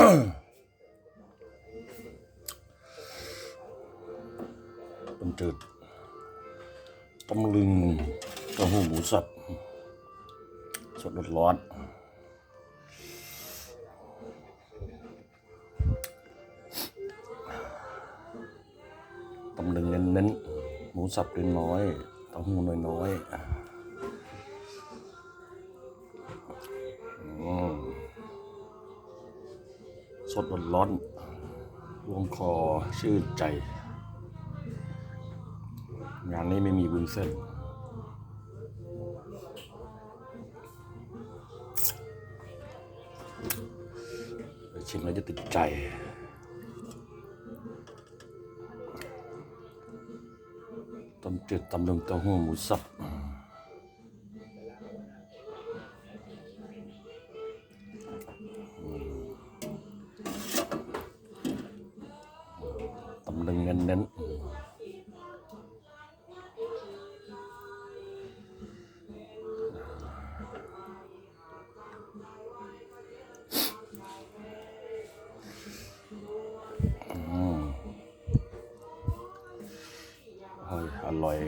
ต้มจืดตำลึงเต้าหู้หมูสับ สดร้อนๆตำลึงเน้นๆหมูสับเล่น้อยเต้าหู้น้อยๆ สดร้อนๆลวงคอชื่นใจ งานนี้ไม่มีวุ้นเส้น ชิมแล้วจะติดใจต้มจืดตำลึงเต้าหู้หมูสับ หนึ่งเน้นๆอืมเฮ้ยอร่อย